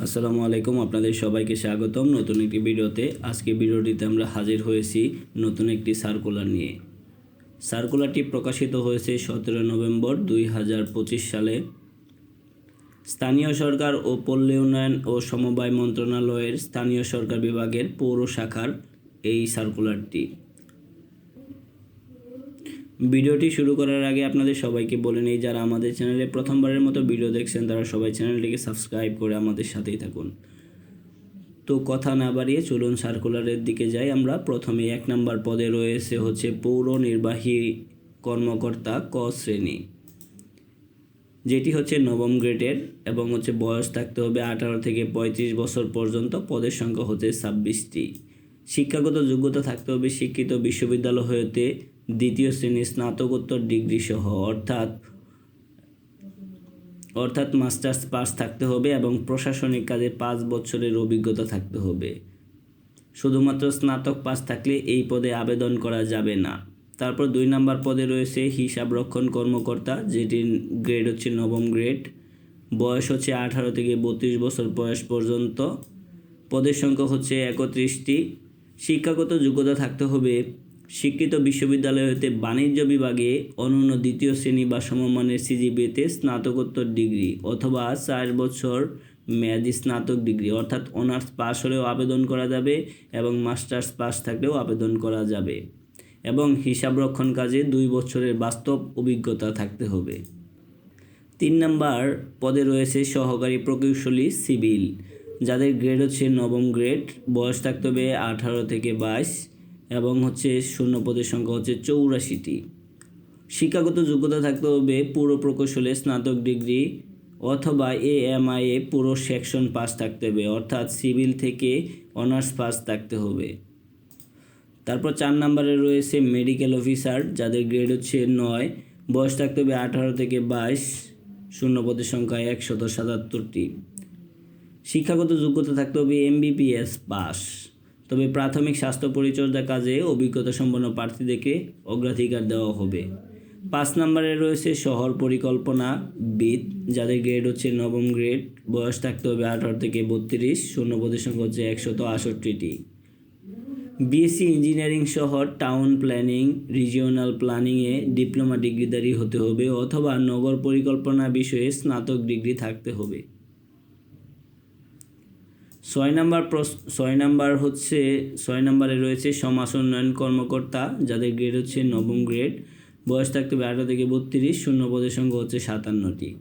আসসালামু আলাইকুম, আপনাদের সবাইকে স্বাগতম নতুন একটি ভিডিওতে। আজকে ভিডিওটিতে আমরা হাজির হয়েছি নতুন একটি সার্কুলার নিয়ে। সার্কুলারটি প্রকাশিত হয়েছে সতেরো নভেম্বর দুই হাজার পঁচিশ সালে। স্থানীয় সরকার ও পল্লী উন্নয়ন ও সমবায় মন্ত্রণালয়ের স্থানীয় সরকার বিভাগের পৌর শাখার এই সার্কুলারটি। ভিডিওটি শুরু করার আগে আপনাদের সবাইকে বলে নেই, যারা আমাদের চ্যানেলে প্রথমবারের মতো ভিডিও দেখছেন, তারা সবাই চ্যানেলটিকে সাবস্ক্রাইব করে আমাদের সাথেই থাকুন। তো কথা না বাড়িয়ে চলুন সার্কুলারের দিকে যাই আমরা। প্রথমে এক নম্বর পদে রয়েছে হচ্ছে পৌর নির্বাহী কর্মকর্তা ক শ্রেণি, যেটি হচ্ছে নবম গ্রেডের এবং হচ্ছে বয়স থাকতে হবে আঠারো থেকে পঁয়ত্রিশ বছর পর্যন্ত। পদের সংখ্যা হচ্ছে ছাব্বিশটি। শিক্ষাগত যোগ্যতা থাকতে হবে শিক্ষিত বিশ্ববিদ্যালয় হতে দ্বিতীয় শ্রেণির স্নাতকোত্তর ডিগ্রি সহ, অর্থাৎ অর্থাৎ মাস্টার্স পাস থাকতে হবে এবং প্রশাসনিক কাজে পাঁচ বছরের অভিজ্ঞতা থাকতে হবে। শুধুমাত্র স্নাতক পাস থাকলে এই পদে আবেদন করা যাবে না। তারপর দুই নাম্বার পদে রয়েছে হিসাব রক্ষণ কর্মকর্তা, যেটির গ্রেড হচ্ছে নবম গ্রেড। বয়স হচ্ছে আঠারো থেকে বত্রিশ বছর বয়স পর্যন্ত। পদের সংখ্যা হচ্ছে একত্রিশটি। শিক্ষাগত যোগ্যতা থাকতে হবে শিক্ষিত বিশ্ববিদ্যালয় হতে বাণিজ্য বিভাগে অনন্য দ্বিতীয় শ্রেণি বা সমমানের সিজিবিতে স্নাতকোত্তর ডিগ্রি অথবা চার বছর মেয়াদি স্নাতক ডিগ্রি, অর্থাৎ অনার্স পাস হলেও আবেদন করা যাবে এবং মাস্টার্স পাস থাকলেও আবেদন করা যাবে এবং হিসাব রক্ষণ কাজে দুই বছরের বাস্তব অভিজ্ঞতা থাকতে হবে। তিন নাম্বার পদে রয়েছে সহকারী প্রকৌশলী সিভিল, যাদের গ্রেড হচ্ছে নবম গ্রেড, বয়স থাকতে হবে আঠারো থেকে বাইশ। এবং হচ্ছে শূন্য পদের সংখ্যা হচ্ছে চৌরাশিটি। শিক্ষাগত যোগ্যতা থাকতে হবে পুরো প্রকৌশলে স্নাতক ডিগ্রি অথবা এ এম আই এ পুরো সেকশন পাস থাকতে হবে, অর্থাৎ সিভিল থেকে অনার্স পাস থাকতে হবে। তারপর চার নম্বরে রয়েছে মেডিকেল অফিসার, যাদের গ্রেড হচ্ছে নয়। বয়স থাকতে হবে আঠারো থেকে বাইশ। শূন্য পদের সংখ্যা একশত সাতাত্তরটি। শিক্ষাগত যোগ্যতা থাকতে হবে এমবিপিএস পাস। তবে প্রাথমিক স্বাস্থ্য পরিচর্যা কাজে অভিজ্ঞতা সম্পন্ন প্রার্থীদেরকে অগ্রাধিকার দেওয়া হবে। পাঁচ নম্বরে রয়েছে শহর পরিকল্পনা বিদ, যাদের গ্রেড হচ্ছে নবম গ্রেড, বয়স থাকতে হবে আঠারো থেকে বত্রিশ শূন্য সংখ্যা হচ্ছে একশত আষট্টিটি বিএসসি ইঞ্জিনিয়ারিং সহ টাউন প্ল্যানিং, রিজিওনাল প্ল্যানিংয়ে ডিপ্লোমা ডিগ্রিধারী হতে হবে অথবা নগর পরিকল্পনা বিষয়ে স্নাতক ডিগ্রি থাকতে হবে। ছয় নাম্বার ছয় নাম্বার হচ্ছে, ছয় নাম্বারে রয়েছে সমাজ উন্নয়ন কর্মকর্তা, যাদের গ্রেড হচ্ছে নবম গ্রেড বয়স থাকতে হবে আঠারো থেকে বত্রিশ, শূন্য পদের সংখ্যা হচ্ছে সাতান্নটি।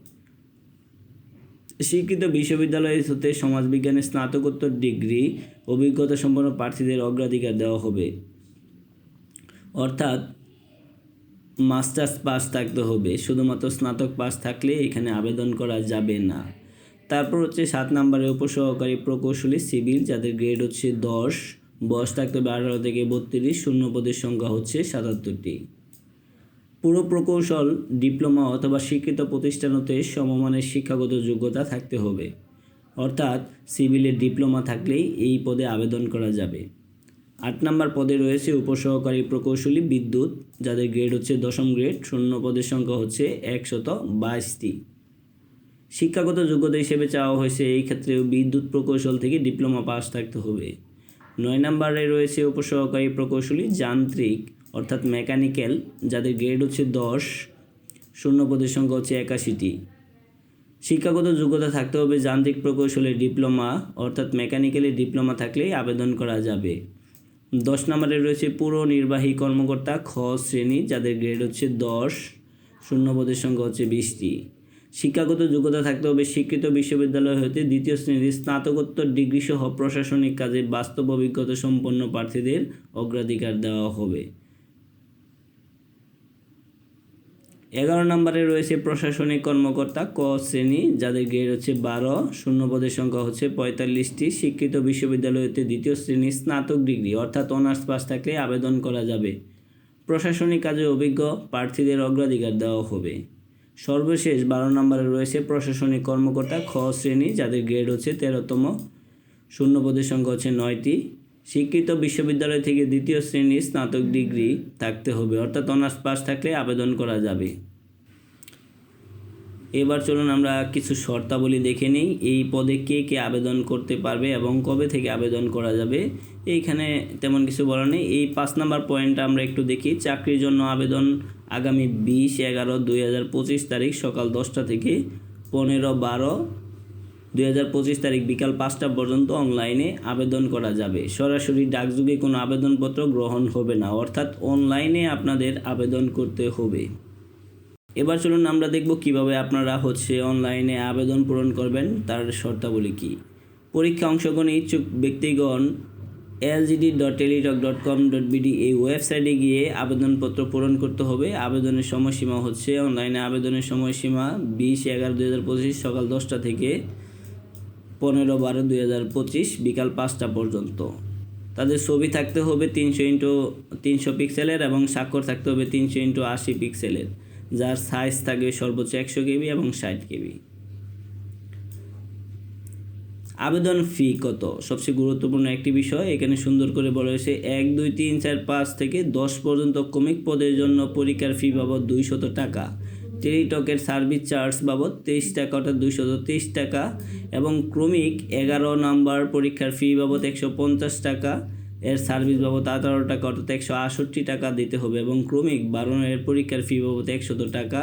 শিক্ষিত বিশ্ববিদ্যালয় হতে সমাজবিজ্ঞানের স্নাতকোত্তর ডিগ্রি, অভিজ্ঞতা সম্পন্ন প্রার্থীদের অগ্রাধিকার দেওয়া হবে। অর্থাৎ, মাস্টার্স পাস থাকতে হবে, শুধুমাত্র স্নাতক পাস থাকলে এখানে আবেদন করা যাবে না। তারপর হচ্ছে সাত নম্বরে উপসহকারী প্রকৌশলী সিভিল, যাদের গ্রেড হচ্ছে দশ। বয়স থাকতে হবে আঠারো থেকে বত্রিশ, শূন্য পদের সংখ্যা হচ্ছে সাতাত্তরটি। পুরো প্রকৌশল, ডিপ্লোমা অথবা শিক্ষিত প্রতিষ্ঠান হতে সমমানের শিক্ষাগত যোগ্যতা থাকতে হবে। অর্থাৎ সিভিলের ডিপ্লোমা থাকলেই এই পদে আবেদন করা যাবে। আট নম্বর পদে রয়েছে উপসহকারী প্রকৌশলী বিদ্যুৎ, যাদের গ্রেড হচ্ছে দশম গ্রেড শূন্য পদের সংখ্যা হচ্ছে একশত বাইশটি। শিক্ষাগত যোগ্যতা হিসেবে চাওয়া হয়েছে এই ক্ষেত্রে বিদ্যুৎ প্রকৌশল থেকে ডিপ্লোমা পাস থাকতে হবে। নয় নম্বরে রয়েছে উপসহকারী প্রকৌশলী যান্ত্রিক, অর্থাৎ মেকানিক্যাল, যাদের গ্রেড হচ্ছে দশ, শূন্য পদের সংখ্যা হচ্ছে একাশিটি। শিক্ষাগত যোগ্যতা থাকতে হবে যান্ত্রিক প্রকৌশলের ডিপ্লোমা, অর্থাৎ মেকানিক্যালে ডিপ্লোমা থাকলেই আবেদন করা যাবে। দশ নম্বরে রয়েছে পুরো নির্বাহী কর্মকর্তা খ শ্রেণি, যাদের গ্রেড হচ্ছে দশ, শূন্য পদের সংখ্যা হচ্ছে বিশটি। শিক্ষাগত যোগ্যতা থাকতে হবে শিক্ষিত বিশ্ববিদ্যালয় হতে দ্বিতীয় শ্রেণির স্নাতকোত্তর ডিগ্রি সহ প্রশাসনিক কাজে বাস্তব অভিজ্ঞতা সম্পন্ন প্রার্থীদের অগ্রাধিকার দেওয়া হবে। এগারো নম্বরে রয়েছে প্রশাসনিক কর্মকর্তা ক শ্রেণি, যাদের গ্রেড হচ্ছে বারো। শূন্য পদের সংখ্যা হচ্ছে পঁয়তাল্লিশটি। শিক্ষিত বিশ্ববিদ্যালয় হতে দ্বিতীয় শ্রেণির স্নাতক ডিগ্রি, অর্থাৎ অনার্স পাস থাকলে আবেদন করা যাবে। প্রশাসনিক কাজে অভিজ্ঞ প্রার্থীদের অগ্রাধিকার দেওয়া হবে। সর্বশেষ বারো নম্বরে রয়েছে প্রশাসনিক কর্মকর্তা খ শ্রেণি, যাদের গ্রেড হচ্ছে তেরোতম। শূন্য পদের সংখ্যা হচ্ছে নয়টি। শিক্ষিত বিশ্ববিদ্যালয় থেকে দ্বিতীয় শ্রেণির স্নাতক ডিগ্রি থাকতে হবে, অর্থাৎ অনার্স পাস থাকলে আবেদন করা যাবে। এবার চলুন আমরা কিছু শর্তাবলী দেখে নিই। এই পদে কে কে আবেদন করতে পারবে এবং কবে থেকে আবেদন করা যাবে, এইখানে তেমন কিছু বলা নেই। এই পাঁচ নাম্বার পয়েন্টটা আমরা একটু দেখি। চাকরির জন্য আবেদন আগামী বিশ এগারো দুই হাজার পঁচিশ তারিখ সকাল দশটা থেকে পনেরো বারো দুই হাজার পঁচিশ তারিখ বিকাল পাঁচটা পর্যন্ত অনলাইনে আবেদন করা যাবে। সরাসরি ডাকযোগে কোনো আবেদনপত্র গ্রহণ হবে না, অর্থাৎ অনলাইনে আপনাদের আবেদন করতে হবে। এবার চলুন আমরা দেখব কীভাবে আপনারা হচ্ছে অনলাইনে আবেদন পূরণ করবেন, তার শর্তাবলী কী? পরীক্ষা অংশগ্রহণে ইচ্ছুক ব্যক্তিগণ LGD dot Teletalk dot com dot BD এই ওয়েবসাইটে গিয়ে আবেদনপত্র পূরণ করতে হবে। আবেদনের সময়সীমা হচ্ছে অনলাইনে আবেদনের সময়সীমা বিশ এগারো দুই হাজার পঁচিশ সকাল দশটা থেকে পনেরো বারো দুই হাজার পঁচিশ বিকাল পাঁচটা পর্যন্ত। তাদের ছবি থাকতে হবে তিনশো ইন্টু তিনশো পিক্সেলের এবং স্বাক্ষর থাকতে হবে তিনশো ইন্টু আশি পিক্সেলের। যার সাইজ থাকবে সর্বোচ্চ একশো কেবি এবং ষাট কেবি। আবেদন ফি কত? সবচেয়ে গুরুত্বপূর্ণ একটি বিষয়, এখানে সুন্দর করে বলা হয়েছে, এক, দুই, তিন, চার, পাঁচ থেকে দশ পর্যন্ত কমিক পদের জন্য পরীক্ষার ফি বাবদ দুইশত টাকা। টেলিটকের সার্ভিস চার্জ বাবদ তেইশ টাকা, অর্থাৎ দুইশত তেইশ টাকা, এবং ক্রমিক এগারো নাম্বার পরীক্ষার ফি বাবদ একশো পঞ্চাশ টাকা, এর সার্ভিস বাবদ আঠারো টাকা, অর্থাৎ একশো আটষট্টি টাকা দিতে হবে, এবং ক্রমিক বারো এর পরীক্ষার ফি বাবদ একশত টাকা,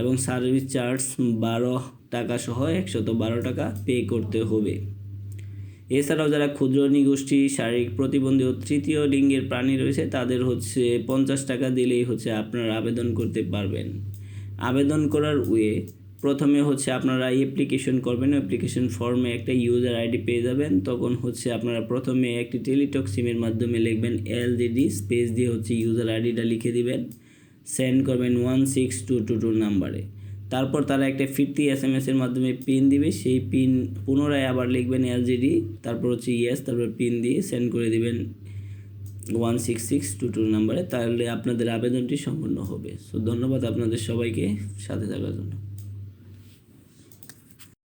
এবং সার্ভিস চার্জ বারো টাকা সহ একশত বারো টাকা পে করতে হবে। এছাড়াও যারা ক্ষুদ্র নিগোষ্ঠী, শারীরিক প্রতিবন্ধী ও তৃতীয় লিঙ্গের প্রাণী রয়েছে, তাদের হচ্ছে পঞ্চাশ টাকা দিলেই হচ্ছে আপনারা আবেদন করতে পারবেন। আবেদন করার ওয়ে, প্রথমে হচ্ছে আপনারা অ্যাপ্লিকেশন করবেন অ্যাপ্লিকেশন ফর্মে একটা ইউজার আইডি পেয়ে যাবেন। তখন হচ্ছে আপনারা প্রথমে একটি টেলিটক সিমের মাধ্যমে লিখবেন এলজিডি স্পেস দিয়ে হচ্ছে ইউজার আইডিটা লিখে দিবেন। সেন্ড করবেন one six two two two নাম্বারে তারপর তারা একটা ফিরতি এস এম এসের মাধ্যমে পিন দিবে। সেই পিন পুনরায় আবার লিখবেন এলজিডি তারপর হচ্ছে ইয়েস তারপর পিন দিয়ে সেন্ড করে দিবেন one six six two two নাম্বারে তাহলে আপনাদের আবেদনটি সম্পন্ন হবে। সো ধন্যবাদ আপনাদের সবাইকে। সাথে থাকার জন্য।